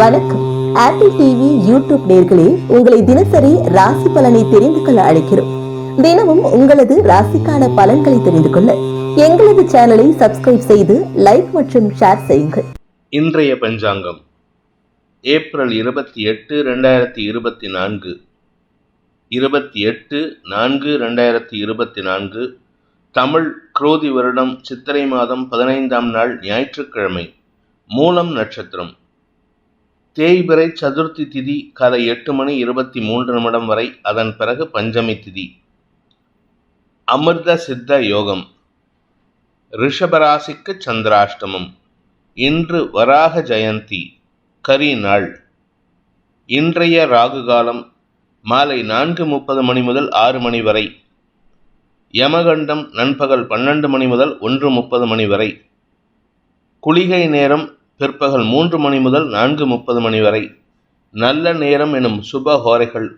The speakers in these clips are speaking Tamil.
வணக்கம். ஆப்பிள் டிவி யூடியூப் நேர்களே உங்களை தினசரி ராசி பலனை தெரிந்து கொள்ள அழைக்கிறோம். தினமும் உங்களது ராசிக்கான பலன்களை தெரிந்து கொள்ள எங்களது சேனலை சப்ஸ்கிரைப் செய்து லைக் மற்றும் ஷேர் செய்யுங்கள். இன்றைய பஞ்சாங்கம் ஏப்ரல் இருபத்தி எட்டு ரெண்டாயிரத்தி இருபத்தி நான்கு. இருபத்தி எட்டு நான்கு ரெண்டாயிரத்தி இருபத்தி நான்கு. தமிழ் குரோதி வருடம் சித்திரை மாதம் பதினைந்தாம் நாள் ஞாயிற்றுக்கிழமை மூலம் நட்சத்திரம். தேய்பிறை சதுர்த்தி திதி காலை எட்டு மணி இருபத்தி மூன்று நிமிடம் வரை அதன் பிறகு பஞ்சமி திதி. அமிர்த சித்த யோகம். ரிஷபராசிக்கு சந்திராஷ்டமம். இன்று வராக ஜெயந்தி கரி நாள். இன்றைய ராகு காலம் மாலை நான்கு முப்பது மணி முதல் ஆறு மணி வரை. யமகண்டம் நண்பகல் பன்னெண்டு மணி முதல் ஒன்று முப்பது மணி வரை. குளிகை நேரம் பிற்பகல் மூன்று மணி முதல் நான்கு முப்பது மணி வரை நல்ல நேரம் எனும் சுப ஹோரைகள்.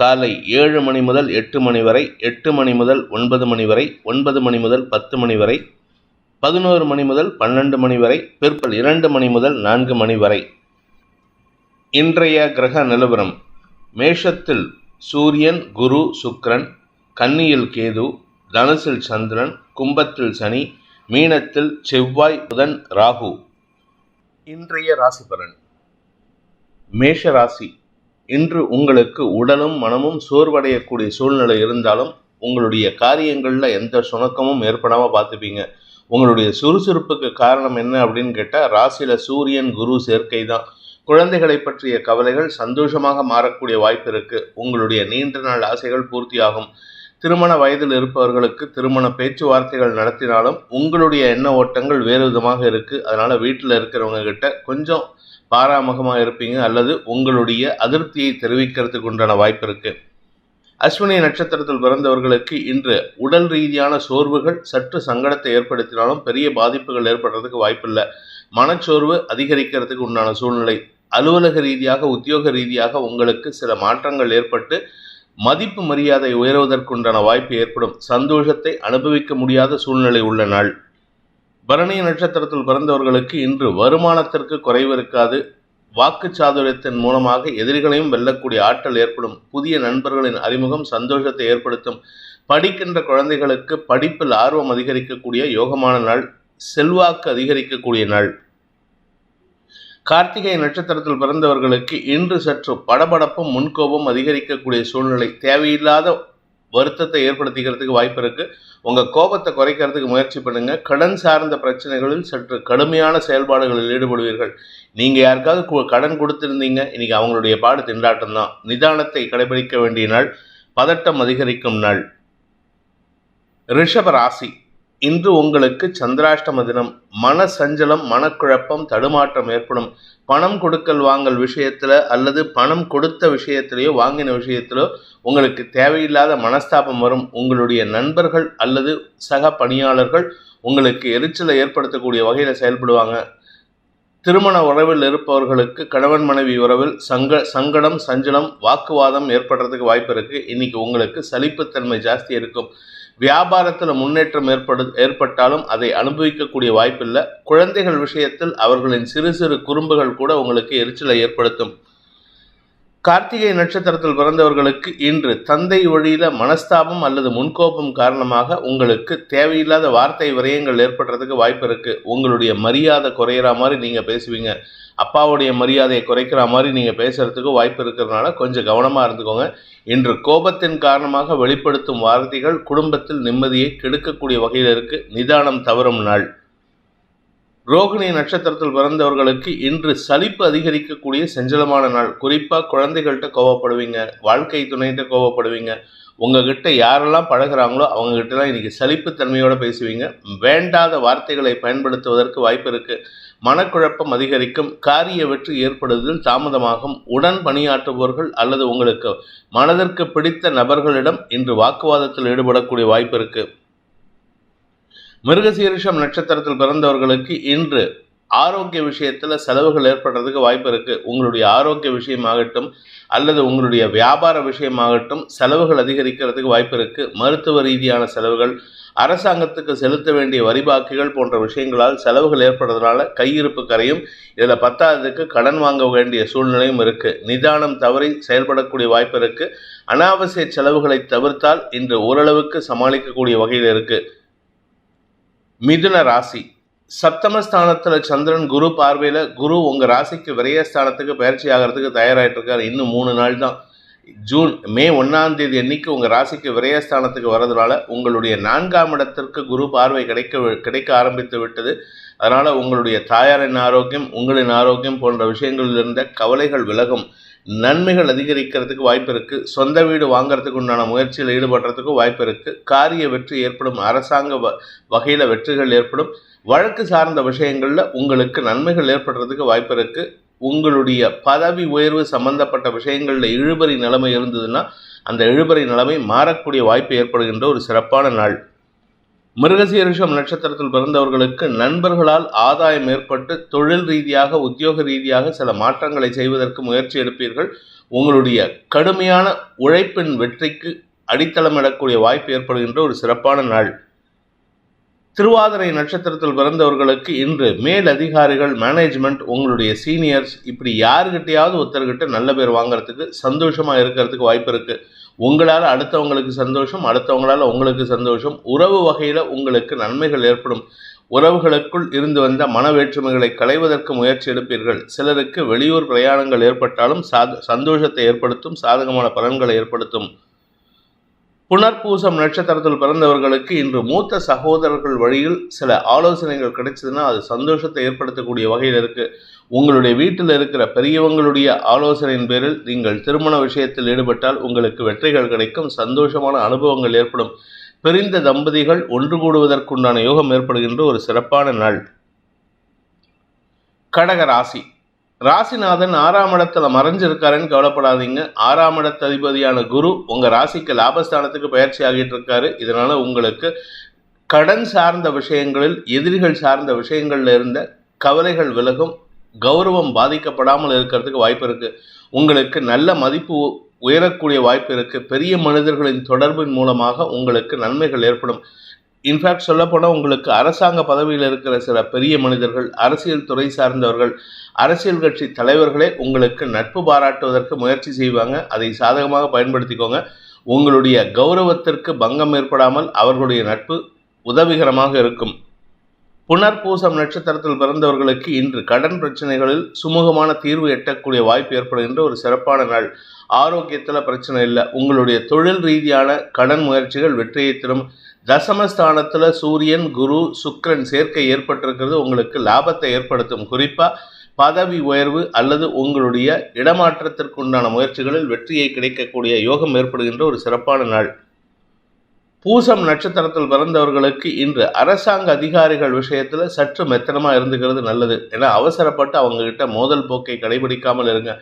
காலை ஏழு மணி முதல் எட்டு மணி வரை எட்டு மணி முதல் ஒன்பது மணி வரை ஒன்பது மணி முதல் பத்து மணி வரை பதினோரு மணி முதல் பன்னெண்டு மணி வரை பிற்பல் இரண்டு மணி முதல் நான்கு மணி வரை. இன்றைய கிரக நிலவரம். மேஷத்தில் சூரியன் குரு சுக்ரன் கன்னியில் கேது தனுசில் சந்திரன் கும்பத்தில் சனி மீனத்தில் செவ்வாய் புதன் ராகு. இன்றைய ராசி பலன்? மேஷ ராசி இன்று உங்களுக்கு உடலும் மனமும் சோர்வடையக்கூடிய சூழ்நிலை இருந்தாலும் உங்களுடைய காரியங்களில் எந்த சுணக்கமும் ஏற்படாமல் பார்த்துப்பீங்க. உங்களுடைய சுறுசுறுப்புக்கு காரணம் என்ன அப்படின்னு கேட்டால் ராசியில் சூரியன் குரு சேர்க்கை தான். குழந்தைகளை பற்றிய கவலைகள் சந்தோஷமாக மாறக்கூடிய வாய்ப்பு இருக்குது உங்களுடைய நீண்ட நாள் ஆசைகள் பூர்த்தியாகும். திருமண வயதில் இருப்பவர்களுக்கு திருமண பேச்சுவார்த்தைகள் நடத்தினாலும் உங்களுடைய எண்ண ஓட்டங்கள் வேறு விதமாக இருக்குது அதனால் வீட்டில் இருக்கிறவங்க கிட்ட கொஞ்சம் பாராமுகமாக இருப்பீங்க. அல்லது உங்களுடைய அதிருப்தியை தெரிவிக்கிறதுக்கு உண்டான வாய்ப்பு இருக்குது அஸ்வினி நட்சத்திரத்தில் பிறந்தவர்களுக்கு இன்று உடல் ரீதியான சோர்வுகள் சற்று சங்கடத்தை ஏற்படுத்தினாலும் பெரிய பாதிப்புகள் ஏற்படுறதுக்கு வாய்ப்பில்லை. மனச்சோர்வு அதிகரிக்கிறதுக்கு உண்டான சூழ்நிலை. அலுவலக ரீதியாக உத்தியோக ரீதியாக உங்களுக்கு சில மாற்றங்கள் ஏற்பட்டு மதிப்பு மரியாதை உயர்வதற்குண்டான வாய்ப்பு ஏற்படும் சந்தோஷத்தை அனுபவிக்க முடியாத சூழ்நிலை உள்ள நாள். பரணி நட்சத்திரத்தில் பிறந்தவர்களுக்கு இன்று வருமானத்திற்கு குறைவு இருக்காது. வாக்கு சாதுரியத்தின் மூலமாக எதிரிகளையும் வெல்லக்கூடிய ஆற்றல் ஏற்படும். புதிய நண்பர்களின் அறிமுகம் சந்தோஷத்தை ஏற்படுத்தும். படிக்கின்ற குழந்தைகளுக்கு படிப்பில் ஆர்வம் அதிகரிக்கக்கூடிய யோகமான நாள். செல்வாக்கு அதிகரிக்கக்கூடிய நாள். கார்த்திகை நட்சத்திரத்தில் பிறந்தவர்களுக்கு இன்று சற்று படபடப்பும் முன்கோபம் அதிகரிக்கக்கூடிய சூழ்நிலை தேவையில்லாத வருத்தத்தை ஏற்படுத்திக்கிறதுக்கு வாய்ப்பு இருக்கு. உங்க கோபத்தை குறைக்கிறதுக்கு முயற்சி பண்ணுங்க. கடன் சார்ந்த பிரச்சனைகளில் சற்று கடுமையான செயல்பாடுகளில் ஈடுபடுவீர்கள். நீங்க யாருக்காவது கு- கடன் கொடுத்திருந்தீங்க. இன்னைக்கு அவங்களுடைய பாடு திண்டாட்டம் தான். நிதானத்தை கடைபிடிக்க வேண்டிய நாள் பதட்டம் அதிகரிக்கும் நாள். ரிஷப ராசி. இன்று உங்களுக்கு சந்திராஷ்டம தினம். மன சஞ்சலம் மனக்குழப்பம் தடுமாற்றம் ஏற்படும். பணம் கொடுக்கல் வாங்கல் விஷயத்துல அல்லது பணம் கொடுத்த விஷயத்திலேயோ வாங்கின விஷயத்திலோ உங்களுக்கு தேவையில்லாத மனஸ்தாபம் வரும். உங்களுடைய நண்பர்கள் அல்லது சக பணியாளர்கள் உங்களுக்கு எரிச்சலை ஏற்படுத்தக்கூடிய வகையில் செயல்படுவாங்க. திருமண உறவில் இருப்பவர்களுக்கு கணவன் மனைவி உறவில் சங்க சங்கடம் சஞ்சலம் வாக்குவாதம் ஏற்படுறதுக்கு வாய்ப்பு இருக்கு. இன்னைக்கு உங்களுக்கு சலிப்புத்தன்மை ஜாஸ்தி இருக்கும். வியாபாரத்தில் முன்னேற்றம் ஏற்படு ஏற்பட்டாலும் அதை அனுபவிக்கக்கூடிய வாய்ப்பில்லை. குழந்தைகள் விஷயத்தில் அவர்களின் சிறு சிறு குறும்புகள் கூட உங்களுக்கு எரிச்சலை ஏற்படுத்தும். கார்த்திகை நட்சத்திரத்தில் பிறந்தவர்களுக்கு இன்று தந்தை வழியில மனஸ்தாபம் அல்லது முன்கோபம் காரணமாக உங்களுக்கு தேவையில்லாத வார்த்தை விரயங்கள் ஏற்படுறதுக்கு வாய்ப்பு இருக்கு. உங்களுடைய மரியாதை குறையிற மாதிரி நீங்க பேசுவீங்க. அப்பாவுடைய மரியாதையை குறைக்கிற மாதிரி நீங்க பேசுறதுக்கு வாய்ப்பு இருக்கிறதுனால கொஞ்சம் கவனமா இருந்துக்கோங்க. இன்று கோபத்தின் காரணமாக வெளிப்படுத்தும் வார்த்தைகள் குடும்பத்தில் நிம்மதியை கெடுக்கக்கூடிய வகையில் இருக்கு. நிதானம் தவறும் நாள். ரோகிணி நட்சத்திரத்தில் பிறந்தவர்களுக்கு இன்று சலிப்பு அதிகரிக்கக்கூடிய செஞ்சலமான நாள். குறிப்பாக குழந்தைகள்கிட்ட கோவப்படுவீங்க வாழ்க்கை துணைகிட்ட கோவப்படுவீங்க. உங்ககிட்ட யாரெல்லாம் பழகுறாங்களோ அவங்ககிட்டலாம் இன்றைக்கி சலிப்பு தன்மையோடு பேசுவீங்க. வேண்டாத வார்த்தைகளை பயன்படுத்துவதற்கு வாய்ப்பு இருக்குது மனக்குழப்பம் அதிகரிக்கும் காரிய வெற்றி ஏற்படுவதில் தாமதமாகும். உடன் பணியாற்றுபவர்கள் அல்லது உங்களுக்கு மனதிற்கு பிடித்த நபர்களிடம் இன்று வாக்குவாதத்தில் ஈடுபடக்கூடிய வாய்ப்பு இருக்குது மிருகசீரிஷம் நட்சத்திரத்தில் பிறந்தவர்களுக்கு இன்று ஆரோக்கிய விஷயத்தில் செலவுகள் ஏற்படுறதுக்கு வாய்ப்பு இருக்கு. உங்களுடைய ஆரோக்கிய விஷயமாகட்டும் அல்லது உங்களுடைய வியாபார விஷயமாகட்டும் செலவுகள் அதிகரிக்கிறதுக்கு வாய்ப்பு இருக்கு. மருத்துவ ரீதியான செலவுகள் அரசாங்கத்துக்கு செலுத்த வேண்டிய வரிபாக்கிகள் போன்ற விஷயங்களால் செலவுகள் ஏற்படுறதுனால கையிருப்பு கரையும் இதில் பத்தாததுக்கு கடன் வாங்க வேண்டிய சூழ்நிலையும் இருக்கு. நிதானம் தவறி செயல்படக்கூடிய வாய்ப்பு இருக்கு. அனாவசிய செலவுகளை தவிர்த்தால் இன்று ஓரளவுக்கு சமாளிக்கக்கூடிய வகையில் இருக்குது மிதுன ராசி. சப்தமஸ்தானத்தில் சந்திரன் குரு பார்வையில் குரு உங்கள் ராசிக்கு விரயஸ்தானத்துக்கு பயிற்சி ஆகிறதுக்கு தயாராகிட்டு இருக்காரு இன்னும் மூணு நாள் தான். ஜூன் மே ஒன்றாம் தேதி அன்னைக்கு உங்கள் ராசிக்கு விரயஸ்தானத்துக்கு வரதுனால உங்களுடைய நான்காம் இடத்திற்கு குரு பார்வை கிடைக்க கிடைக்க ஆரம்பித்து விட்டது. அதனால் உங்களுடைய தாயாரின் ஆரோக்கியம் உங்களின் ஆரோக்கியம் போன்ற விஷயங்களில் இருந்த கவலைகள் விலகும். நன்மைகள் அதிகரிக்கிறதுக்கு வாய்ப்பு இருக்குது சொந்த வீடு வாங்குறதுக்கு உண்டான முயற்சியில் ஈடுபடுறதுக்கும் வாய்ப்பு இருக்குது காரிய வெற்றி ஏற்படும். அரசாங்க வ வகையில் வெற்றிகள் ஏற்படும். வழக்கு சார்ந்த விஷயங்களில் உங்களுக்கு நன்மைகள் ஏற்படுறதுக்கு வாய்ப்பு இருக்குது உங்களுடைய பதவி உயர்வு சம்பந்தப்பட்ட விஷயங்களில் இழுபறி நிலைமை இருந்ததுன்னா அந்த இழுபறி நிலைமை மாறக்கூடிய வாய்ப்பு ஏற்படுகின்ற ஒரு சிறப்பான நாள். மிருகசீரிஷம் நட்சத்திரத்தில் பிறந்தவர்களுக்கு நண்பர்களால் ஆதாயம் ஏற்பட்டு தொழில் ரீதியாக உத்தியோக ரீதியாக சில மாற்றங்களை செய்வதற்கு முயற்சி எடுப்பீர்கள். உங்களுடைய கடுமையான உழைப்பின் வெற்றிக்கு அடித்தளமிடக்கூடிய வாய்ப்பு ஏற்படுகின்ற ஒரு சிறப்பான நாள். திருவாதிரை நட்சத்திரத்தில் பிறந்தவர்களுக்கு இன்று மேல் அதிகாரிகள் மேனேஜ்மெண்ட் உங்களுடைய சீனியர்ஸ் இப்படி யாருக்கிட்டையாவது ஒருத்தர்கிட்ட நல்ல பேர் வாங்குறதுக்கு சந்தோஷமா இருக்கிறதுக்கு வாய்ப்பு இருக்கு. உங்களால் அடுத்தவங்களுக்கு சந்தோஷம் அடுத்தவங்களால் உங்களுக்கு சந்தோஷம். உறவு வகையில் உங்களுக்கு நன்மைகள் ஏற்படும். உறவுகளுக்குள் இருந்து வந்த மன வேற்றுமைகளை களைவதற்கு முயற்சி எடுப்பீர்கள். சிலருக்கு வெளியூர் பிரயாணங்கள் ஏற்பட்டாலும் சாத சந்தோஷத்தை ஏற்படுத்தும் சாதகமான பலன்களை ஏற்படுத்தும். புனர்பூசம் நட்சத்திரத்தில் பிறந்தவர்களுக்கு இன்று மூத்த சகோதரர்கள் வழியில் சில ஆலோசனைகள் கிடைச்சதுன்னா அது சந்தோஷத்தை ஏற்படுத்தக்கூடிய வகையில் இருக்கு. உங்களுடைய வீட்டில் இருக்கிற பெரியவங்களுடைய ஆலோசனையின் பேரில் நீங்கள் திருமண விஷயத்தில் ஈடுபட்டால் உங்களுக்கு வெற்றிகள் கிடைக்கும் சந்தோஷமான அனுபவங்கள் ஏற்படும். பிரிந்த தம்பதிகள் ஒன்று கூடுவதற்குண்டான யோகம் ஏற்படுகின்ற ஒரு சிறப்பான நாள். கடக ராசி. ராசிநாதன் ஆறாம் இடத்துல மறைஞ்சிருக்காருன்னு கவலைப்படாதீங்க. ஆறாம் இடத்து அதிபதியான குரு உங்க ராசிக்கு லாபஸ்தானத்துக்கு பயிற்சி ஆகிட்டு இருக்காரு. இதனால உங்களுக்கு கடன் சார்ந்த விஷயங்களில் எதிரிகள் சார்ந்த விஷயங்கள்ல இருந்த கவலைகள் விலகும். கௌரவம் பாதிக்கப்படாமல் இருக்கிறதுக்கு வாய்ப்பு இருக்கு. உங்களுக்கு நல்ல மதிப்பு உயரக்கூடிய வாய்ப்பு இருக்கு. பெரிய மனிதர்களின் தொடர்பின் மூலமாக உங்களுக்கு நன்மைகள் ஏற்படும். இன்ஃபேக்ட் சொல்லப்போனால் உங்களுக்கு அரசாங்க பதவியில் இருக்கிற சில பெரிய மனிதர்கள் அரசியல் துறை சார்ந்தவர்கள் அரசியல் கட்சி தலைவர்களே உங்களுக்கு நட்பு பாராட்டுவதற்கு முயற்சி செய்வாங்க. அதை சாதகமாக பயன்படுத்திக்கோங்க. உங்களுடைய கௌரவத்திற்கு பங்கம் ஏற்படாமல் அவர்களுடைய நட்பு உதவிகரமாக இருக்கும். புனர்பூசம் நட்சத்திரத்தில் பிறந்தவர்களுக்கு இன்று கடன் பிரச்சனைகளில் சுமூகமான தீர்வு எட்டக்கூடிய வாய்ப்பு ஏற்படுகின்ற ஒரு சிறப்பான நாள். ஆரோக்கியத்தில் பிரச்சனை இல்லை. உங்களுடைய தொழில் ரீதியான கடன் முயற்சிகள் வெற்றியை தரும். தசமஸ்தானத்தில் சூரியன் குரு சுக்ரன் சேர்க்கை ஏற்பட்டிருக்கிறது. உங்களுக்கு லாபத்தை ஏற்படுத்தும். குறிப்பாக பதவி உயர்வு அல்லது உங்களுடைய இடமாற்றத்திற்குண்டான முயற்சிகளில் வெற்றியை கிடைக்கக்கூடிய யோகம் ஏற்படுகின்ற ஒரு சிறப்பான நாள். பூசம் நட்சத்திரத்தில் பிறந்தவர்களுக்கு இன்று அரசாங்க அதிகாரிகள் விஷயத்தில் சற்று மெத்தனமாக இருந்துக்கிறது நல்லது. ஏன்னா அவசரப்பட்டு அவங்கக்கிட்ட மோதல் போக்கை கடைபிடிக்காமல் இருங்க.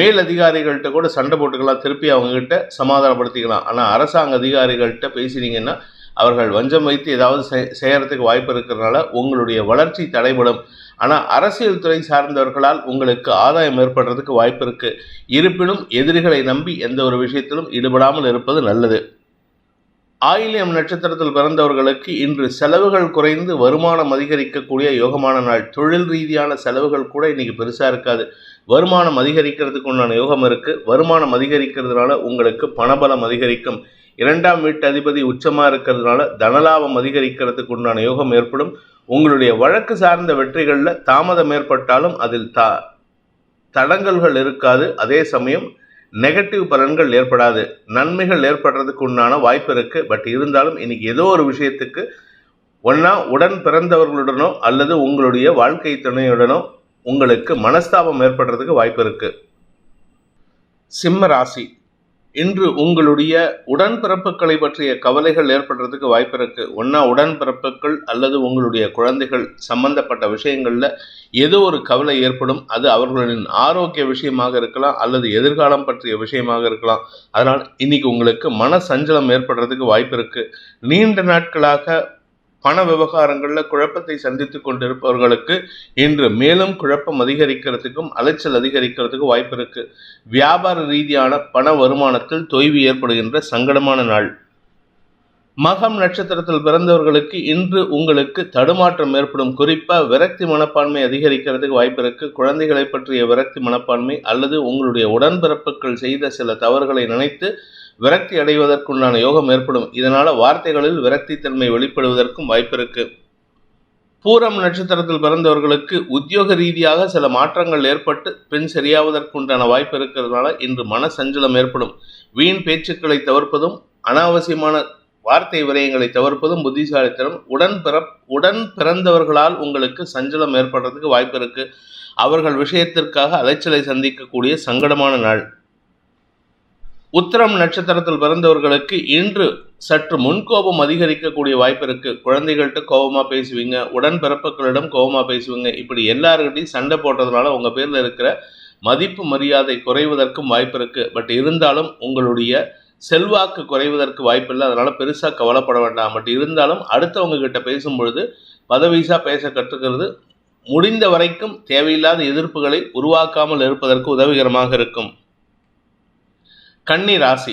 மேல் அதிகாரிகள்கிட்ட கூட சண்டை போட்டுக்கலாம். திருப்பி அவங்ககிட்ட சமாதானப்படுத்திக்கலாம். ஆனால் அரசாங்க அதிகாரிகள்கிட்ட பேசினீங்கன்னா அவர்கள் வஞ்சம் வைத்து ஏதாவது செய்- செய்யறதுக்கு வாய்ப்பு இருக்கிறதுனால உங்களுடைய வளர்ச்சி தடைபடும். ஆனால் அரசியல் துறை சார்ந்தவர்களால் உங்களுக்கு ஆதாயம் ஏற்படுறதுக்கு வாய்ப்பு இருக்கு. இருப்பினும் எதிரிகளை நம்பி எந்த ஒரு விஷயத்திலும் ஈடுபடாமல் இருப்பது நல்லது. ஆயிலியம் நட்சத்திரத்தில் பிறந்தவர்களுக்கு இன்று செலவுகள் குறைந்து வருமானம் அதிகரிக்கக்கூடிய யோகமான நாள். தொழில் ரீதியான செலவுகள் கூட இன்னைக்கு பெருசாக இருக்காது. வருமானம் அதிகரிக்கிறதுக்கு உண்டான யோகம் இருக்குது வருமானம் அதிகரிக்கிறதுனால உங்களுக்கு பணபலம் அதிகரிக்கும். இரண்டாம் வீட்டு அதிபதி உச்சமாக இருக்கிறதுனால தனலாபம் அதிகரிக்கிறதுக்கு உண்டான யோகம் ஏற்படும். உங்களுடைய வழக்கு சார்ந்த வெற்றிகளில் தாமதம் ஏற்பட்டாலும் அதில் த தடங்கல்கள் இருக்காது. அதே சமயம் நெகட்டிவ் பலன்கள் ஏற்படாது. நன்மைகள் ஏற்படுறதுக்கு உண்டான வாய்ப்பு இருக்குது பட் இருந்தாலும் இன்றைக்கி ஏதோ ஒரு விஷயத்துக்கு ஒன்றா உடன் பிறந்தவர்களுடனோ அல்லது உங்களுடைய வாழ்க்கை துணையுடனோ உங்களுக்கு மனஸ்தாபம் ஏற்படுறதுக்கு வாய்ப்பு இருக்குது சிம்ம ராசி. இன்று உங்களுடைய உடன்பிறப்புகளை பற்றிய கவலைகள் ஏற்படுறதுக்கு வாய்ப்பு இருக்கு. ஒன்றா உடன்பிறப்புகள் அல்லது உங்களுடைய குழந்தைகள் சம்பந்தப்பட்ட விஷயங்கள்ல ஏதோ ஒரு கவலை ஏற்படும். அது அவர்களின் ஆரோக்கிய விஷயமாக இருக்கலாம் அல்லது எதிர்காலம் பற்றிய விஷயமாக இருக்கலாம். அதனால் இன்னைக்கு உங்களுக்கு மன சஞ்சலம் ஏற்படுறதுக்கு வாய்ப்பு இருக்கு. நீண்ட நாட்களாக பண விவகாரங்களில் குழப்பத்தை சந்தித்துக் கொண்டிருப்பவர்களுக்கு இன்று மேலும் குழப்பம் அதிகரிக்கிறதுக்கும் அலைச்சல் அதிகரிக்கிறதுக்கும் வாய்ப்பு இருக்கு. வியாபார ரீதியான பண வருமானத்தில் தொய்வு ஏற்படுகின்ற சங்கடமான நாள். மகம் நட்சத்திரத்தில் பிறந்தவர்களுக்கு இன்று உங்களுக்கு தடுமாற்றம் ஏற்படும். குறிப்பாக விரக்தி மனப்பான்மை அதிகரிக்கிறதுக்கு வாய்ப்பு இருக்கு. குழந்தைகளை பற்றிய விரக்தி மனப்பான்மை அல்லது உங்களுடைய உடன்பிறப்புகள் செய்த சில தவறுகளை நினைத்து விரக்தி அடைவதற்குண்டான யோகம் ஏற்படும். இதனால் வார்த்தைகளில் விரக்தி தன்மை வெளிப்படுவதற்கும் வாய்ப்பு இருக்கு. பூரம் நட்சத்திரத்தில் பிறந்தவர்களுக்கு உத்தியோக ரீதியாக சில மாற்றங்கள் ஏற்பட்டு பின் சரியாவதற்குண்டான வாய்ப்பு இருக்கிறதுனால இன்று மன சஞ்சலம் ஏற்படும். வீண் பேச்சுக்களை தவிர்ப்பதும் அனாவசியமான வார்த்தை விரயங்களை தவிர்ப்பதும் புத்திசாலித்தனம். உடன் பிற உடன் பிறந்தவர்களால் உங்களுக்கு சஞ்சலம் ஏற்படுறதுக்கு வாய்ப்பு இருக்கு. அவர்கள் விஷயத்திற்காக அலைச்சலை சந்திக்கக்கூடிய சங்கடமான நாள். உத்திரம் நட்சத்திரத்தில் பிறந்தவர்களுக்கு இன்று சற்று முன்கோபம் அதிகரிக்கக்கூடிய வாய்ப்பு இருக்கு. குழந்தைகள்கிட்ட கோபமா பேசுவீங்க உடன் பிறப்புகளிடம் கோபமா பேசுவீங்க. இப்படி எல்லாருக்கிட்டையும் சண்டை போட்டதுனால உங்க பேர்ல இருக்கிற மதிப்பு மரியாதை குறைவதற்கும் வாய்ப்பு இருக்கு. பட் இருந்தாலும் உங்களுடைய செல்வாக்கு குறைவதற்கு வாய்ப்பில்லை அதனால பெருசா கவலைப்பட வேண்டாம். பட் இருந்தாலும் அடுத்தவங்க கிட்ட பேசும் பொழுது பேச கற்றுக்கிறது முடிந்த வரைக்கும் தேவையில்லாத எதிர்ப்புகளை உருவாக்காமல் இருப்பதற்கு உதவிகரமாக இருக்கும். கன்னி ராசி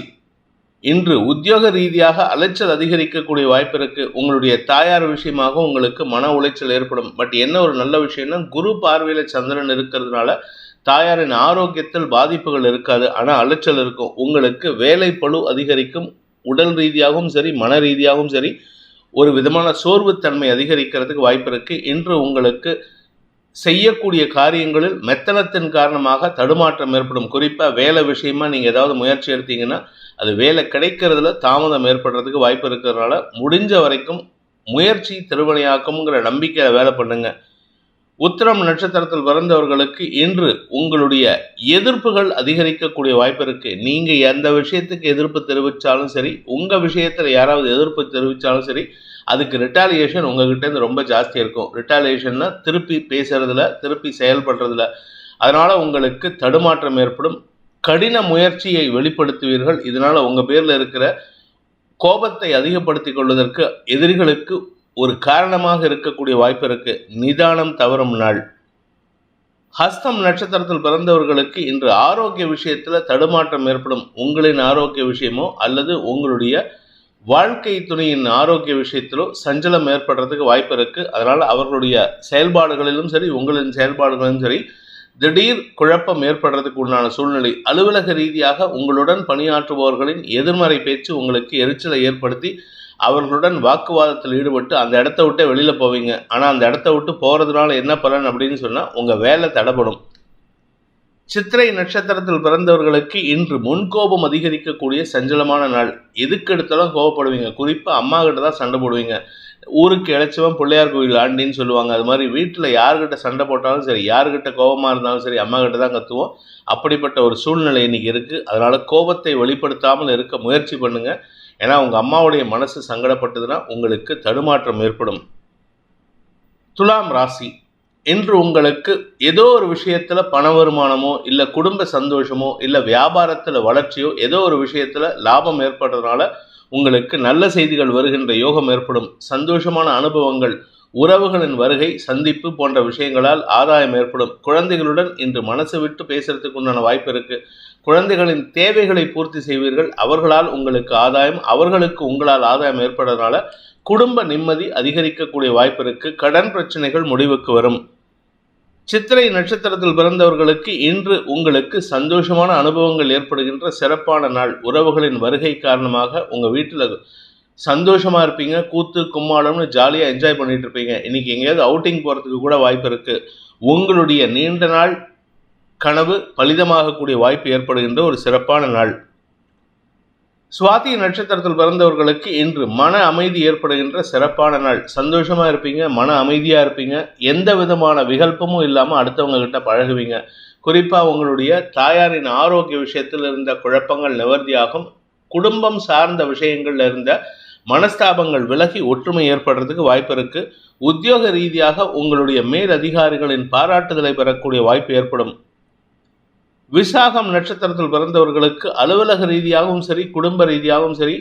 இன்று உத்தியோக ரீதியாக அலைச்சல் அதிகரிக்கக்கூடிய வாய்ப்பு இருக்கு. உங்களுடைய தாயார் விஷயமாக உங்களுக்கு மன உளைச்சல் ஏற்படும். பட் என்ன ஒரு நல்ல விஷயம்னா குரு பார்வையில சந்திரன் இருக்கிறதுனால தாயாரின் ஆரோக்கியத்தில் பாதிப்புகள் இருக்காது. ஆனால் அலைச்சல் இருக்கும். உங்களுக்கு வேலை பளு அதிகரிக்கும். உடல் ரீதியாகவும் சரி மன ரீதியாகவும் சரி ஒரு விதமான சோர்வுத்தன்மை அதிகரிக்கிறதுக்கு வாய்ப்பு இருக்கு. இன்று உங்களுக்கு செய்யக்கூடிய காரியங்களில் மெத்தனத்தின் காரணமாக தடுமாற்றம் ஏற்படும். குறிப்பாக வேலை விஷயமா நீங்கள் ஏதாவது முயற்சி எடுத்தீங்கன்னா அது வேலை கிடைக்கிறதுல தாமதம் ஏற்படுறதுக்கு வாய்ப்பு இருக்கிறதுனால முடிஞ்ச வரைக்கும் முயற்சி திருவினையாக்கும்ங்கிற நம்பிக்கையில் வேலை பண்ணுங்க. உத்திரம் நட்சத்திரத்தில் பிறந்தவர்களுக்கு இன்று உங்களுடைய எதிர்ப்புகள் அதிகரிக்கக்கூடிய வாய்ப்பு இருக்கு. நீங்க எந்த விஷயத்துக்கு எதிர்ப்பு தெரிவித்தாலும் சரி உங்க விஷயத்துல யாராவது எதிர்ப்பு தெரிவித்தாலும் சரி அதுக்கு ரிட்டாலியேஷன் உங்ககிட்ட இருந்து ரொம்ப ஜாஸ்தி இருக்கும். ரிட்டாலியேஷன்னா திருப்பி பேசுறதுல திருப்பி செயல்படுறதுல. அதனால உங்களுக்கு தடுமாற்றம் ஏற்படும். கடின முயற்சியை வெளிப்படுத்துவீர்கள். இதனால உங்க பேர்ல இருக்கிற கோபத்தை அதிகப்படுத்திக் கொள்வதற்கு எதிரிகளுக்கு ஒரு காரணமாக இருக்கக்கூடிய வாய்ப்பு இருக்கு. நிதானம் தவறும் நாள். ஹஸ்தம் நட்சத்திரத்தில் பிறந்தவர்களுக்கு இன்று ஆரோக்கிய விஷயத்துல தடுமாற்றம் ஏற்படும். உங்களின் ஆரோக்கிய விஷயமோ அல்லது உங்களுடைய வாழ்க்கை துணையின் ஆரோக்கிய விஷயத்திலோ சஞ்சலம் ஏற்படுறதுக்கு வாய்ப்பு இருக்கு. அதனால அவர்களுடைய செயல்பாடுகளிலும் சரி உங்களின் செயல்பாடுகளிலும் சரி திடீர் குழப்பம் ஏற்படுறதுக்கு உண்டான சூழ்நிலை அலுவலக ரீதியாக உங்களுடன் பணியாற்றுபவர்களின் எதிர்மறை பேச்சு உங்களுக்கு எரிச்சலை ஏற்படுத்தி அவர்களுடன் வாக்குவாதத்தில் ஈடுபட்டு அந்த இடத்த விட்டு வெளியில போவீங்க. ஆனா அந்த இடத்த விட்டு போறதுனால என்ன பலன் அப்படின்னு சொன்னா உங்க வேலை தடைப்படும் சித்திரை நட்சத்திரத்தில் பிறந்தவர்களுக்கு இன்று முன்கோபம் அதிகரிக்கக்கூடிய சஞ்சலமான நாள். எதுக்கு எடுத்தாலும் கோபப்படுவீங்க. குறிப்பாக அம்மா கிட்ட தான் சண்டை போடுவீங்க. ஊருக்கு இழைச்சவன் பிள்ளையார் கோயில் ஆண்டின்னு சொல்லுவாங்க. அது மாதிரி வீட்டில் யார்கிட்ட சண்டை போட்டாலும் சரி யார்கிட்ட கோபமாக இருந்தாலும் சரி அம்மா கிட்ட தான் கத்துவோம். அப்படிப்பட்ட ஒரு சூழ்நிலை இன்னைக்கு இருக்குது அதனால் கோபத்தை வெளிப்படுத்தாமல் இருக்க முயற்சி பண்ணுங்கள் ஏன்னா உங்கள் அம்மாவுடைய மனசு சங்கடப்பட்டதுன்னா உங்களுக்கு தடுமாற்றம் ஏற்படும். துலாம் ராசி. இன்று உங்களுக்கு ஏதோ ஒரு விஷயத்துல பண வருமானமோ இல்ல குடும்ப சந்தோஷமோ இல்ல வியாபாரத்துல வளர்ச்சியோ ஏதோ ஒரு விஷயத்துல லாபம் ஏற்படுறதுனால உங்களுக்கு நல்ல செய்திகள் வருகின்ற யோகம் ஏற்படும். சந்தோஷமான அனுபவங்கள் உறவுகளின் வருகை சந்திப்பு போன்ற விஷயங்களால் ஆதாயம் ஏற்படும். குழந்தைகளுடன் இன்று மனசு விட்டு பேசுறதுக்கு உண்டான வாய்ப்பு இருக்கு. குழந்தைகளின் தேவைகளை பூர்த்தி செய்வீர்கள். அவர்களால் உங்களுக்கு ஆதாயம் அவர்களுக்கு உங்களால் ஆதாயம் ஏற்படுறதுனால குடும்ப நிம்மதி அதிகரிக்கக்கூடிய வாய்ப்பு இருக்கு. கடன் பிரச்சனைகள் முடிவுக்கு வரும். சித்திரை நட்சத்திரத்தில் பிறந்தவர்களுக்கு இன்று உங்களுக்கு சந்தோஷமான அனுபவங்கள் ஏற்படுகின்ற சிறப்பான நாள். உறவுகளின் வருகை காரணமாக உங்கள் வீட்டில் சந்தோஷமாக இருப்பீங்க. கூத்து கும்மாளம்னு ஜாலியாக என்ஜாய் பண்ணிட்டு இருப்பீங்க. இன்னைக்கு எங்கேயாவது அவுட்டிங் போகிறதுக்கு கூட வாய்ப்பு இருக்குது உங்களுடைய நீண்ட நாள் கனவு பலிதமாகக்கூடிய வாய்ப்பு ஏற்படுகின்ற ஒரு சிறப்பான நாள். சுவாதி நட்சத்திரத்தில் பிறந்தவர்களுக்கு இன்று மன அமைதி ஏற்படுகின்ற சிறப்பான நாள். சந்தோஷமா இருப்பீங்க மன அமைதியா இருப்பீங்க எந்த விதமான விகல்பமும் இல்லாம அடுத்தவங்க கிட்ட பழகுவீங்க. குறிப்பா உங்களுடைய தாயாரின் ஆரோக்கிய விஷயத்தில் இருந்த குழப்பங்கள் நிவர்த்தியாகும் குடும்பம் சார்ந்த விஷயங்கள்ல இருந்த மனஸ்தாபங்கள் விலகி ஒற்றுமை ஏற்படுறதுக்கு வாய்ப்பு இருக்கு. உத்தியோக ரீதியாக உங்களுடைய மேல் அதிகாரிகளின் பாராட்டுதலை பெறக்கூடிய வாய்ப்பு ஏற்படும். விசாகம் நட்சத்திரத்தில் பிறந்தவர்களுக்கு அலுவலக ரீதியாகவும் சரி குடும்ப ரீதியாகவும் சரி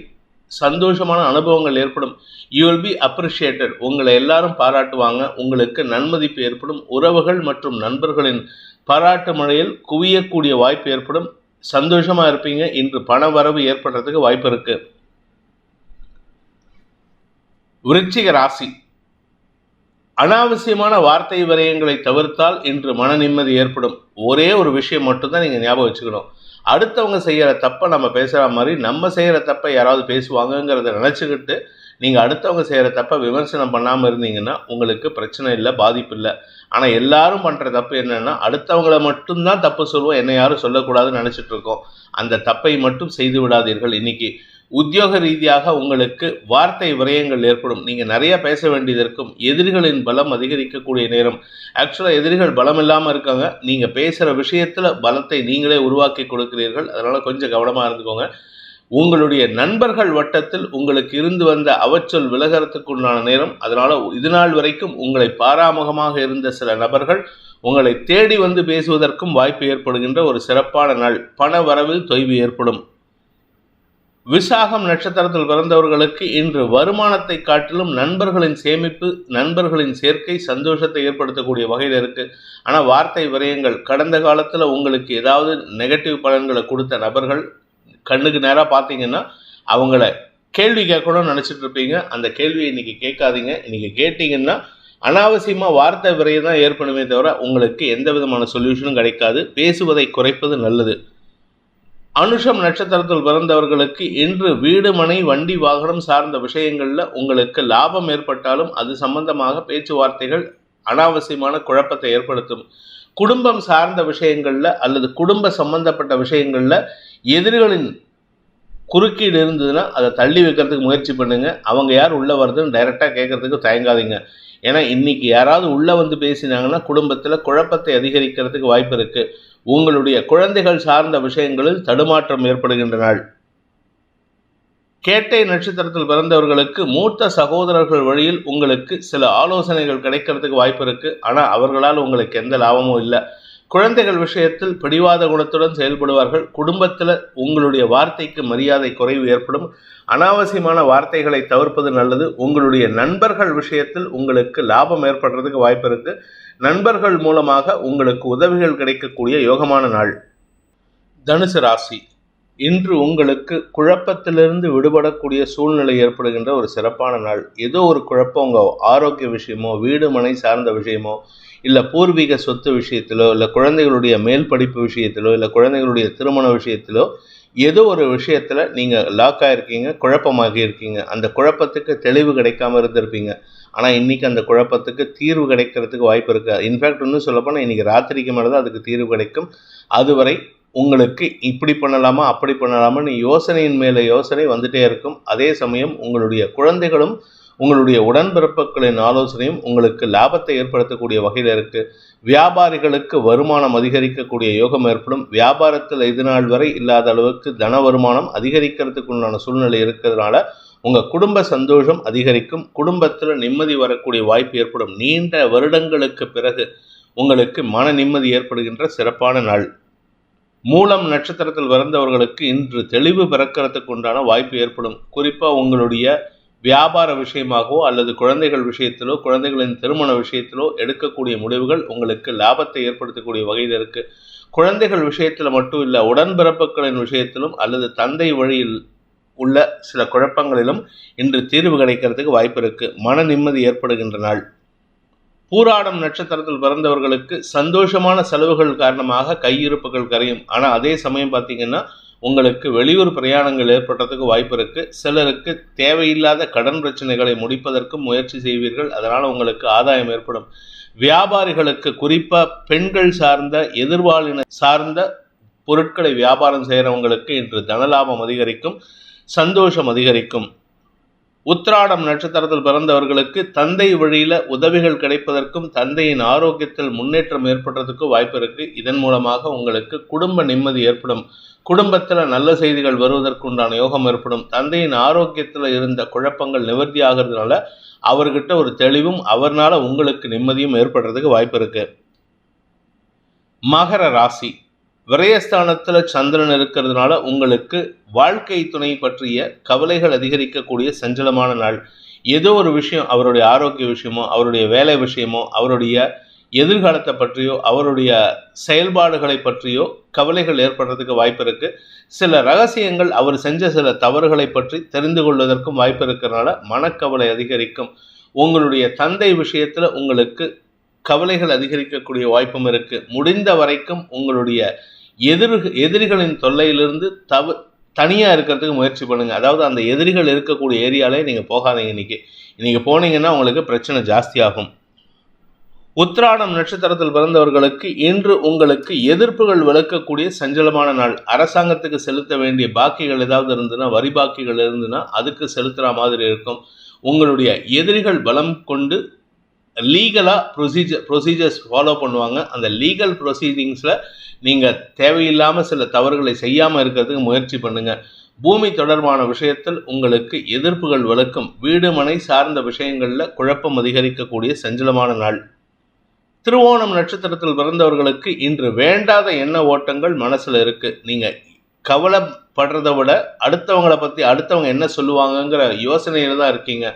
சந்தோஷமான அனுபவங்கள் ஏற்படும். யூ வில் பி அப்ரிஷியேட்டட் உங்களை எல்லாரும் பாராட்டுவாங்க. உங்களுக்கு நன்மதிப்பு ஏற்படும். உறவுகள் மற்றும் நண்பர்களின் பாராட்டு மழையில் குவியக்கூடிய வாய்ப்பு ஏற்படும். சந்தோஷமாக இருப்பீங்க. இன்று பண வரவு ஏற்படுறதுக்கு வாய்ப்பு இருக்கு. விருச்சிக ராசி. அனாவசியமான வார்த்தை விரயங்களை தவிர்த்தால் இன்று மன நிம்மதி ஏற்படும். ஒரே ஒரு விஷயம் மட்டும்தான் நீங்கள் ஞாபகம் வச்சுக்கணும். அடுத்தவங்க செய்கிற தப்பை நம்ம பேசுகிற மாதிரி நம்ம செய்கிற தப்பை யாராவது பேசுவாங்கங்கிறத நினச்சிக்கிட்டு நீங்கள் அடுத்தவங்க செய்கிற தப்பை விமர்சனம் பண்ணாமல் இருந்தீங்கன்னா உங்களுக்கு பிரச்சனை இல்லை பாதிப்பு இல்லை. ஆனால் எல்லாரும் பண்ணுற தப்பு என்னென்னா அடுத்தவங்கள மட்டும்தான் தப்பு சொல்லுவோம் என்னை யாரும் சொல்லக்கூடாதுன்னு நினச்சிட்டு இருக்கோம். அந்த தப்பை மட்டும் செய்து விடாதீர்கள். இன்னைக்கு உத்தியோக ரீதியாக உங்களுக்கு வார்த்தை விரயங்கள் ஏற்படும். நீங்கள் நிறைய பேச வேண்டியது இருக்கும். எதிரிகளின் பலம் அதிகரிக்கக்கூடிய நேரம். ஆக்சுவலாக எதிரிகள் பலம் இல்லாமல் இருக்காங்க. நீங்கள் பேசுகிற விஷயத்தில் பலத்தை நீங்களே உருவாக்கி கொடுக்கிறீர்கள். அதனால் கொஞ்சம் கவனமாக இருந்துக்கோங்க. உங்களுடைய நண்பர்கள் வட்டத்தில் உங்களுக்கு இருந்து வந்த அவச்சொல் விலகிறதுக்குண்டான நேரம். அதனால் இது நாள் வரைக்கும் உங்களை பாராமுகமாக இருந்த சில நபர்கள் உங்களை தேடி வந்து பேசுவதற்கும் வாய்ப்பு ஏற்படுகின்ற ஒரு சிறப்பான நாள். பண வரவில் தொய்வு ஏற்படும். விசாகம் நட்சத்திரத்தில் பிறந்தவர்களுக்கு இன்று வருமானத்தை காட்டிலும் நண்பர்களின் சேமிப்பு நண்பர்களின் சேர்க்கை சந்தோஷத்தை ஏற்படுத்தக்கூடிய வகையில் இருக்கு. ஆனால் வார்த்தை விரயங்கள் கடந்த காலத்தில் உங்களுக்கு ஏதாவது நெகட்டிவ் பலன்களை கொடுத்த நபர்கள் கண்ணுக்கு நேராக பார்த்தீங்கன்னா அவங்கள கேள்வி கேட்கணும்னு நினச்சிட்டு இருப்பீங்க. அந்த கேள்வியை இன்னைக்கு கேட்காதீங்க. இன்னைக்கு கேட்டிங்கன்னா அனாவசியமாக வார்த்தை விரையை தான் ஏற்படுமே தவிர உங்களுக்கு எந்த விதமான சொல்யூஷனும் கிடைக்காது. பேசுவதை குறைப்பது நல்லது. அனுஷம் நட்சத்திரத்தில் பிறந்தவர்களுக்கு இன்று வீடு மனை வண்டி வாகனம் சார்ந்த விஷயங்களில் உங்களுக்கு லாபம் ஏற்பட்டாலும் அது சம்பந்தமாக பேச்சுவார்த்தைகள் அனாவசியமான குழப்பத்தை ஏற்படுத்தும். குடும்பம் சார்ந்த விஷயங்களில் அல்லது குடும்ப சம்பந்தப்பட்ட விஷயங்களில் எதிரிகளின் குறுக்கீடு இருந்ததுன்னா அதை தள்ளி வைக்கிறதுக்கு முயற்சி பண்ணுங்கள் அவங்க யார் உள்ளே வருதுன்னு டைரெக்டாக கேட்கறதுக்கு தயங்காதீங்க. ஏன்னா இன்னைக்கு யாராவது உள்ளே வந்து பேசினாங்கன்னா குடும்பத்தில் குழப்பத்தை அதிகரிக்கிறதுக்கு வாய்ப்பு இருக்கு. உங்களுடைய குழந்தைகள் சார்ந்த விஷயங்களில் தடுமாற்றம் ஏற்படுகின்ற நாள். கேட்டை நட்சத்திரத்தில் பிறந்தவர்களுக்கு மூத்த சகோதரர்கள் வழியில் உங்களுக்கு சில ஆலோசனைகள் கிடைக்கிறதுக்கு வாய்ப்பு இருக்கு. ஆனால் அவர்களால் உங்களுக்கு எந்த லாபமும் இல்லை. குழந்தைகள் விஷயத்தில் பிடிவாத குணத்துடன் செயல்படுவார்கள். குடும்பத்தில் உங்களுடைய வார்த்தைக்கு மரியாதை குறைவு ஏற்படும். அனாவசியமான வார்த்தைகளை தவிர்ப்பது நல்லது. உங்களுடைய நண்பர்கள் விஷயத்தில் உங்களுக்கு லாபம் ஏற்படுறதுக்கு வாய்ப்பு இருக்கு. நண்பர்கள் மூலமாக உங்களுக்கு உதவிகள் கிடைக்கக்கூடிய யோகமான நாள். தனுசு ராசி. இன்று உங்களுக்கு குழப்பத்திலிருந்து விடுபடக்கூடிய சூழ்நிலை ஏற்படுகின்ற ஒரு சிறப்பான நாள். ஏதோ ஒரு குழப்பம் உங்கள் ஆரோக்கிய விஷயமோ வீடு மனை சார்ந்த விஷயமோ இல்லை பூர்வீக சொத்து விஷயத்திலோ இல்லை குழந்தைகளுடைய மேல் படிப்பு விஷயத்திலோ இல்லை குழந்தைகளுடைய திருமண விஷயத்திலோ ஏதோ ஒரு விஷயத்தில் நீங்கள் லாக் ஆகிருக்கீங்க குழப்பமாகி இருக்கீங்க. அந்த குழப்பத்துக்கு தெளிவு கிடைக்காம இருந்திருப்பீங்க. ஆனால் இன்றைக்கி அந்த குழப்பத்துக்கு தீர்வு கிடைக்கிறதுக்கு வாய்ப்பு இருக்குது இன்ஃபேக்ட் இன்னும் சொல்லப்போனால் இன்றைக்கி ராத்திரிக்கு மேலே தான் அதுக்கு தீர்வு கிடைக்கும். அதுவரை உங்களுக்கு இப்படி பண்ணலாமா அப்படி பண்ணலாமான்னு யோசனையின் மேலே யோசனை வந்துட்டே இருக்கும். அதே சமயம் உங்களுடைய குழந்தைகளும் உங்களுடைய உடன்பிறப்புகளின் ஆலோசனையும் உங்களுக்கு லாபத்தை ஏற்படுத்தக்கூடிய வகையில் இருக்கு. வியாபாரிகளுக்கு வருமானம் அதிகரிக்கக்கூடிய யோகம் ஏற்படும். வியாபாரத்தில் இது நாள் வரை இல்லாத அளவுக்கு தன வருமானம் அதிகரிக்கிறதுக்கு உண்டான சூழ்நிலை இருக்கிறதுனால உங்கள் குடும்ப சந்தோஷம் அதிகரிக்கும். குடும்பத்தில் நிம்மதி வரக்கூடிய வாய்ப்பு ஏற்படும். நீண்ட வருடங்களுக்கு பிறகு உங்களுக்கு மன நிம்மதி ஏற்படுகின்ற சிறப்பான நாள். மூலம் நட்சத்திரத்தில் பிறந்தவர்களுக்கு இன்று தெளிவு பிறக்கிறதுக்கு உண்டான வாய்ப்பு ஏற்படும். குறிப்பாக உங்களுடைய வியாபார விஷயமாகவோ அல்லது குழந்தைகள் விஷயத்திலோ குழந்தைகளின் திருமண விஷயத்திலோ எடுக்கக்கூடிய முடிவுகள் உங்களுக்கு லாபத்தை ஏற்படுத்தக்கூடிய வகையில் இருக்கு. குழந்தைகள் விஷயத்தில் மட்டும் இல்லை உடன்பிறப்புகளின் விஷயத்திலும் அல்லது தந்தை வழியில் உள்ள சில குழப்பங்களிலும் இன்று தீர்வு கிடைக்கிறதுக்கு வாய்ப்பு இருக்கு. மன நிம்மதி ஏற்படுகின்ற நாள். பூராடம் நட்சத்திரத்தில் பிறந்தவர்களுக்கு சந்தோஷமான செலவுகள் காரணமாக கையிருப்புகள் கரையும். ஆனால் அதே சமயம் பார்த்தீங்கன்னா உங்களுக்கு வெளியூர் பிரயாணங்கள் ஏற்படுறதுக்கு வாய்ப்பு இருக்கு. சிலருக்கு தேவையில்லாத கடன் பிரச்சனைகளை முடிப்பதற்கும் முயற்சி செய்வீர்கள். அதனால் உங்களுக்கு ஆதாயம் ஏற்படும். வியாபாரிகளுக்கு குறிப்பாக பெண்கள் சார்ந்த எதிர்வாளின சார்ந்த பொருட்களை வியாபாரம் செய்கிறவங்களுக்கு இன்று தனலாபம் அதிகரிக்கும் சந்தோஷம் அதிகரிக்கும். உத்திராடம் நட்சத்திரத்தில் பிறந்தவர்களுக்கு தந்தை வழியில உதவிகள் கிடைப்பதற்கும் தந்தையின் ஆரோக்கியத்தில் முன்னேற்றம் ஏற்படுறதுக்கும் வாய்ப்பு இருக்கு. இதன் மூலமாக உங்களுக்கு குடும்ப நிம்மதி ஏற்படும். குடும்பத்தில் நல்ல செய்திகள் வருவதற்கு உண்டான யோகம் ஏற்படும். தந்தையின் ஆரோக்கியத்தில் இருந்த குழப்பங்கள் நிவர்த்தி ஆகிறதுனால அவர்கிட்ட ஒரு தெளிவும் அவர்னால உங்களுக்கு நிம்மதியும் ஏற்படுறதுக்கு வாய்ப்பு இருக்கு. மகர ராசி. விரயஸ்தானத்தில் சந்திரன் இருக்கிறதுனால உங்களுக்கு வாழ்க்கை துணை பற்றிய கவலைகள் அதிகரிக்கக்கூடிய சஞ்சலமான நாள். ஏதோ ஒரு விஷயம் அவருடைய ஆரோக்கிய விஷயமோ அவருடைய வேலை விஷயமோ அவருடைய எதிர்காலத்தை பற்றியோ அவருடைய செயல்பாடுகளை பற்றியோ கவலைகள் ஏற்படுறதுக்கு வாய்ப்பு இருக்கு. சில ரகசியங்கள் அவர் செஞ்ச சில தவறுகளை பற்றி தெரிந்து கொள்வதற்கும் வாய்ப்பு இருக்கிறனால மனக்கவலை அதிகரிக்கும். உங்களுடைய தந்தை விஷயத்துல உங்களுக்கு கவலைகள் அதிகரிக்கக்கூடிய வாய்ப்பும் இருக்கு. முடிந்த வரைக்கும் உங்களுடைய எதிர் எதிரிகளின் தொல்லையிலிருந்து தவ தனியாக இருக்கிறதுக்கு முயற்சி பண்ணுங்கள் அதாவது அந்த எதிரிகள் இருக்கக்கூடிய ஏரியாலே நீங்கள் போகாதீங்க இன்னைக்கு. இன்றைக்கி போனீங்கன்னா உங்களுக்கு பிரச்சனை ஜாஸ்தியாகும். உத்திராடம் நட்சத்திரத்தில் பிறந்தவர்களுக்கு இன்று உங்களுக்கு எதிர்ப்புகள் விளக்கக்கூடிய சஞ்சலமான நாள். அரசாங்கத்துக்கு செலுத்த வேண்டிய பாக்கிகள் ஏதாவது இருந்ததுன்னா வரி பாக்கிகள் இருந்ததுன்னா அதுக்கு செலுத்துகிற மாதிரி இருக்கும். உங்களுடைய எதிரிகள் பலம் கொண்டு லீகலாக ப்ரொசீஜர் ப்ரொசீஜர்ஸ் ஃபாலோ பண்ணுவாங்க. அந்த லீகல் ப்ரொசீடிங்ஸில் நீங்கள் தேவையில்லாமல் சில தவறுகளை செய்யாமல் இருக்கிறதுக்கு முயற்சி பண்ணுங்கள் பூமி தொடர்பான விஷயத்தில் உங்களுக்கு எதிர்ப்புகள் விளக்கும். வீடு மனை சார்ந்த விஷயங்களில் குழப்பம் அதிகரிக்கக்கூடிய சஞ்சலமான நாள். திருவோணம் நட்சத்திரத்தில் பிறந்தவர்களுக்கு இன்று வேண்டாத எண்ண ஓட்டங்கள் மனசில் இருக்குது நீங்கள் கவலைப்படுறதை விட அடுத்தவங்களை பற்றி அடுத்தவங்க என்ன சொல்லுவாங்கங்கிற யோசனையில் தான் இருக்கீங்க.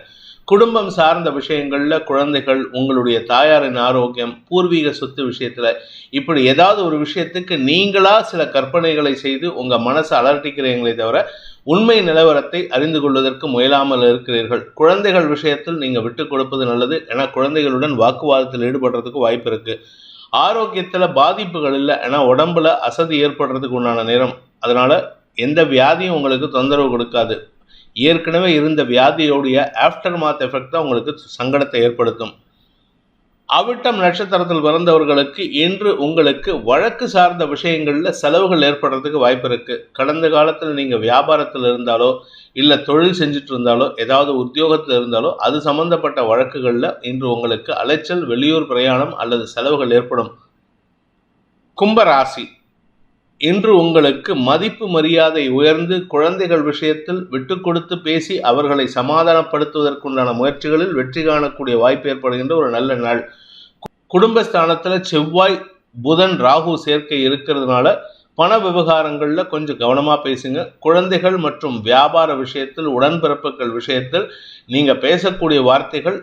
குடும்பம் சார்ந்த விஷயங்கள்ல குழந்தைகள் உங்களுடைய தாயாரின் ஆரோக்கியம் பூர்வீக சொத்து விஷயத்துல இப்படி ஏதாவது ஒரு விஷயத்துக்கு நீங்களா சில கற்பனைகளை செய்து உங்க மனசை அலர்ட்டிக்கிறீங்களே தவிர உண்மை நிலவரத்தை அறிந்து கொள்வதற்கு முயலாமல் இருக்கிறீர்கள். குழந்தைகள் விஷயத்தில் நீங்க விட்டு கொடுப்பது நல்லது. ஏன்னா குழந்தைகளுடன் வாக்குவாதத்தில் ஈடுபடுறதுக்கு வாய்ப்பு இருக்கு. ஆரோக்கியத்துல பாதிப்புகள் இல்லை. ஏன்னா உடம்புல அசதி ஏற்படுறதுக்கு உண்டான நேரம். அதனால எந்த வியாதியும் உங்களுக்கு தொந்தரவு கொடுக்காது. ஏற்கனவே இருந்த வியாதியோடைய ஆஃப்டர் மாத் எஃபெக்ட் தான் உங்களுக்கு சங்கடத்தை ஏற்படுத்தும். அவிட்டம் நட்சத்திரத்தில் பிறந்தவர்களுக்கு இன்று உங்களுக்கு வழக்கு சார்ந்த விஷயங்களில் செலவுகள் ஏற்படுறதுக்கு வாய்ப்பு இருக்கு. கடந்த காலத்தில் நீங்கள் வியாபாரத்தில் இருந்தாலோ இல்லை தொழில் செஞ்சுட்டு இருந்தாலோ ஏதாவது உத்தியோகத்தில் இருந்தாலோ அது சம்பந்தப்பட்ட வழக்குகளில் இன்று உங்களுக்கு அலைச்சல் வெளியூர் பிரயாணம் அல்லது செலவுகள் ஏற்படும். கும்பராசி இன்று உங்களுக்கு மதிப்பு மரியாதை உயர்ந்து குழந்தைகள் விஷயத்தில் விட்டு கொடுத்து பேசி அவர்களை சமாதானப்படுத்துவதற்குண்டான முயற்சிகளில் வெற்றி காணக்கூடிய வாய்ப்பு ஏற்படுகின்ற ஒரு நல்ல நாள். குடும்பஸ்தானத்தில் செவ்வாய் புதன் ராகு சேர்க்கை இருக்கிறதுனால பண விவகாரங்களில் கொஞ்சம் கவனமாக பேசுங்க. குழந்தைகள் மற்றும் வியாபார விஷயத்தில் உடன்பிறப்புகள் விஷயத்தில் நீங்கள் பேசக்கூடிய வார்த்தைகள்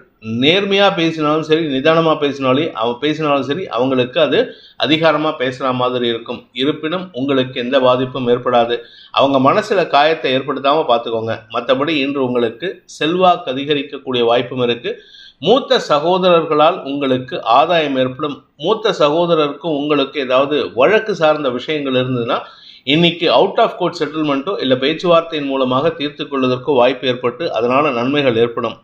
நேர்மையாக பேசினாலும் சரி நிதானமாக பேசினாலும் அவ பேசினாலும் சரி அவங்களுக்கு அது அதிகாரமாக பேசுகிற மாதிரி இருக்கும். இருப்பினும் உங்களுக்கு எந்த பாதிப்பும் ஏற்படாது. அவங்க மனசில் காயத்தை ஏற்படுத்தாமல் பார்த்துக்கோங்க. மற்றபடி இன்று உங்களுக்கு செல்வாக்கு அதிகரிக்கக்கூடிய வாய்ப்பும் இருக்குது மூத்த சகோதரர்களால் உங்களுக்கு ஆதாயம் ஏற்படும். மூத்த சகோதரருக்கும் உங்களுக்கு ஏதாவது வழக்கு சார்ந்த விஷயங்கள் இருந்ததுன்னா இன்னைக்கு அவுட் ஆஃப் கோர்ட் செட்டில்மெண்ட்டோ இல்லை பேச்சுவார்த்தையின் மூலமாக தீர்த்து கொள்வதற்கோ வாய்ப்பு ஏற்பட்டு அதனால நன்மைகள் ஏற்படும்.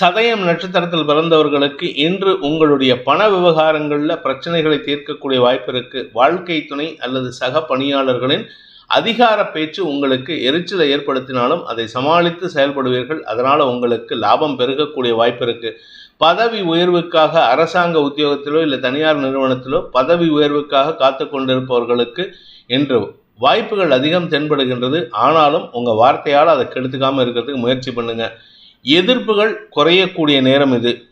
சதயம் நட்சத்திரத்தில் பிறந்தவர்களுக்கு இன்று உங்களுடைய பண விவகாரங்களில் பிரச்சனைகளை தீர்க்கக்கூடிய வாய்ப்பு இருக்கு. வாழ்க்கை துணை அல்லது சக பணியாளர்களின் அதிகார பேச்சு உங்களுக்கு எரிச்சலை ஏற்படுத்தினாலும் அதை சமாளித்து செயல்படுவீர்கள். அதனால் உங்களுக்கு லாபம் பெருகக்கூடிய வாய்ப்பு இருக்கு. பதவி உயர்வுக்காக அரசாங்க உத்தியோகத்திலோ இல்லை தனியார் நிறுவனத்திலோ பதவி உயர்வுக்காக காத்து கொண்டிருப்பவர்களுக்கு என்று வாய்ப்புகள் அதிகம் தென்படுகின்றது. ஆனாலும் உங்க வார்த்தையால் அதை கெடுத்துக்காமல் இருக்கிறதுக்கு முயற்சி பண்ணுங்க. எதிர்ப்புகள் குறையக்கூடிய நேரம் இது.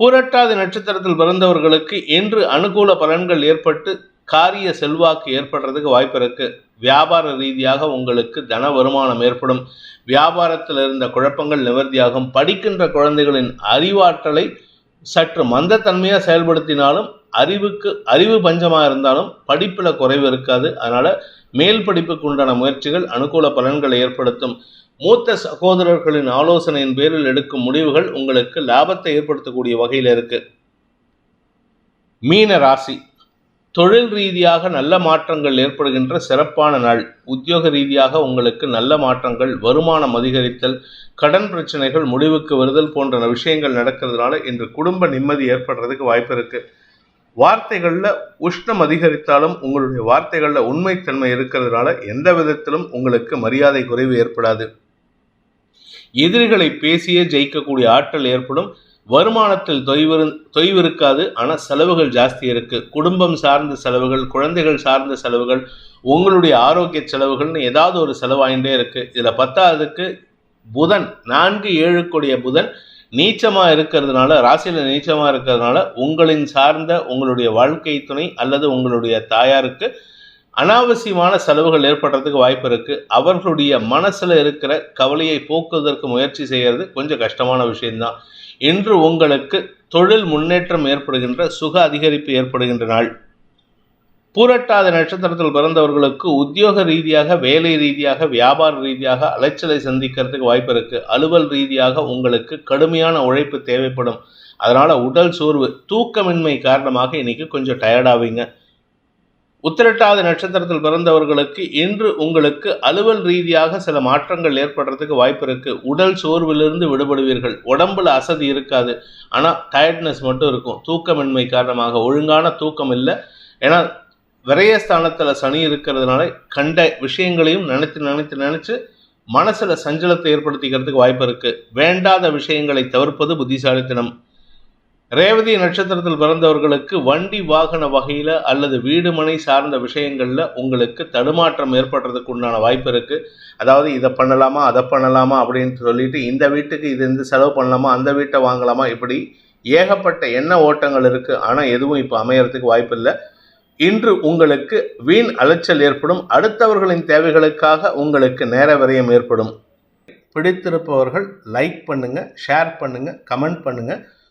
புரட்டாதி நட்சத்திரத்தில் பிறந்தவர்களுக்கு இன்று அனுகூல பலன்கள் ஏற்பட்டு காரிய செல்வாக்கு ஏற்படுறதுக்கு வாய்ப்பு இருக்கு. வியாபார ரீதியாக உங்களுக்கு தன வருமானம் ஏற்படும். வியாபாரத்தில் இருந்த குழப்பங்கள் நிவர்த்தியாகும். படிக்கின்ற குழந்தைகளின் அறிவாற்றலை சற்று மந்தத்தன்மையாக செயல்படுத்தினாலும் அறிவுக்கு அறிவு பஞ்சமாக இருந்தாலும் படிப்பில் குறைவு இருக்காது. அதனால் மேல் படிப்புக்கு உண்டான முயற்சிகள் அனுகூல பலன்களை ஏற்படுத்தும். மூத்த சகோதரர்களின் ஆலோசனையின் பேரில் எடுக்கும் முடிவுகள் உங்களுக்கு லாபத்தை ஏற்படுத்தக்கூடிய வகையில் இருக்கு. மீன ராசி. தொழில் ரீதியாக நல்ல மாற்றங்கள் ஏற்படுகின்ற சிறப்பான நாள். உத்தியோக ரீதியாக உங்களுக்கு நல்ல மாற்றங்கள் வருமானம் அதிகரித்தல் கடன் பிரச்சனைகள் முடிவுக்கு வருதல் போன்ற விஷயங்கள் நடக்கிறதுனால இன்று குடும்ப நிம்மதி ஏற்படுறதுக்கு வாய்ப்பு இருக்கு. வார்த்தைகளில் உஷ்ணம் அதிகரித்தாலும் உங்களுடைய வார்த்தைகளில் உண்மைத்தன்மை இருக்கிறதுனால எந்த விதத்திலும் உங்களுக்கு மரியாதை குறைவு ஏற்படாது. எதிரிகளை பேசியே ஜெயிக்கக்கூடிய ஆற்றல் ஏற்படும். வருமானத்தில் தொய்வு தொய்வு இருக்காது ஆனால் செலவுகள் ஜாஸ்தி இருக்கு. குடும்பம் சார்ந்த செலவுகள் குழந்தைகள் சார்ந்த செலவுகள் உங்களுடைய ஆரோக்கிய செலவுகள்னு ஏதாவது ஒரு செலவாயின்றே இருக்கு. இதில் பத்தாவதுக்கு புதன் நான்கு ஏழுக்குடைய புதன் நீச்சமாக இருக்கிறதுனால ராசியில் நீச்சமாக இருக்கிறதுனால உங்களின் சார்ந்த உங்களுடைய வாழ்க்கை துணை அல்லது உங்களுடைய தாயாருக்கு அனாவசியமான செலவுகள் ஏற்படுறதுக்கு வாய்ப்பு இருக்குது அவர்களுடைய மனசில் இருக்கிற கவலையை போக்குவதற்கு முயற்சி செய்கிறது கொஞ்சம் கஷ்டமான விஷயம்தான். இன்று உங்களுக்கு தொழில் முன்னேற்றம் ஏற்படுகின்ற சுக அதிகரிப்பு ஏற்படுகின்ற நாள். பூரட்டாத நட்சத்திரத்தில் பிறந்தவர்களுக்கு உத்தியோக ரீதியாக வேலை ரீதியாக வியாபார ரீதியாக அலைச்சலை சந்திக்கிறதுக்கு வாய்ப்பு இருக்கு. அலுவல் ரீதியாக உங்களுக்கு கடுமையான உழைப்பு தேவைப்படும். அதனால உடல் சோர்வு தூக்கமின்மை காரணமாக இன்னைக்கு கொஞ்சம் டயர்டாவீங்க உத்திரட்டாத நட்சத்திரத்தில் பிறந்தவர்களுக்கு இன்று உங்களுக்கு அலுவல் ரீதியாக சில மாற்றங்கள் ஏற்படுறதுக்கு வாய்ப்பு இருக்கு. உடல் சோர்விலிருந்து விடுபடுவீர்கள். உடம்புல அசதி இருக்காது. ஆனால் டயர்ட்னஸ் மட்டும் இருக்கும். தூக்கமின்மை காரணமாக ஒழுங்கான தூக்கம் இல்லை. ஏன்னா விரயஸ்தானத்தில் சனி இருக்கிறதுனால கண்ட விஷயங்களையும் நினைத்து நினைத்து நினைச்சு மனசுல சஞ்சலத்தை ஏற்படுத்திக்கிறதுக்கு வாய்ப்பு இருக்கு. வேண்டாத விஷயங்களை தவிர்ப்பது புத்திசாலித்தனம். ரேவதி நட்சத்திரத்தில் பிறந்தவர்களுக்கு வண்டி வாகன வகையில் அல்லது வீடு மனை சார்ந்த விஷயங்களில் உங்களுக்கு தடுமாற்றம் ஏற்படுறதுக்கு உண்டான வாய்ப்பு இருக்குது அதாவது இதை பண்ணலாமா அதை பண்ணலாமா அப்படின்னு சொல்லிட்டு இந்த வீட்டுக்கு இது இந்த செலவு பண்ணலாமா அந்த வீட்டை வாங்கலாமா இப்படி ஏகப்பட்ட எண்ண ஓட்டங்கள் இருக்குது ஆனால் எதுவும் இப்போ அமையறதுக்கு வாய்ப்பு இல்லை. இன்று உங்களுக்கு வீண் அலைச்சல் ஏற்படும். அடுத்தவர்களின் தேவைகளுக்காக உங்களுக்கு நேர விரயம் ஏற்படும். பிடித்திருப்பவர்கள் லைக் பண்ணுங்க ஷேர் பண்ணுங்க கமெண்ட் பண்ணுங்க.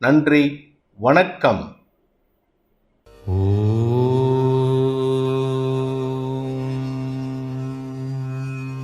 நன்றி வணக்கம். ஓ.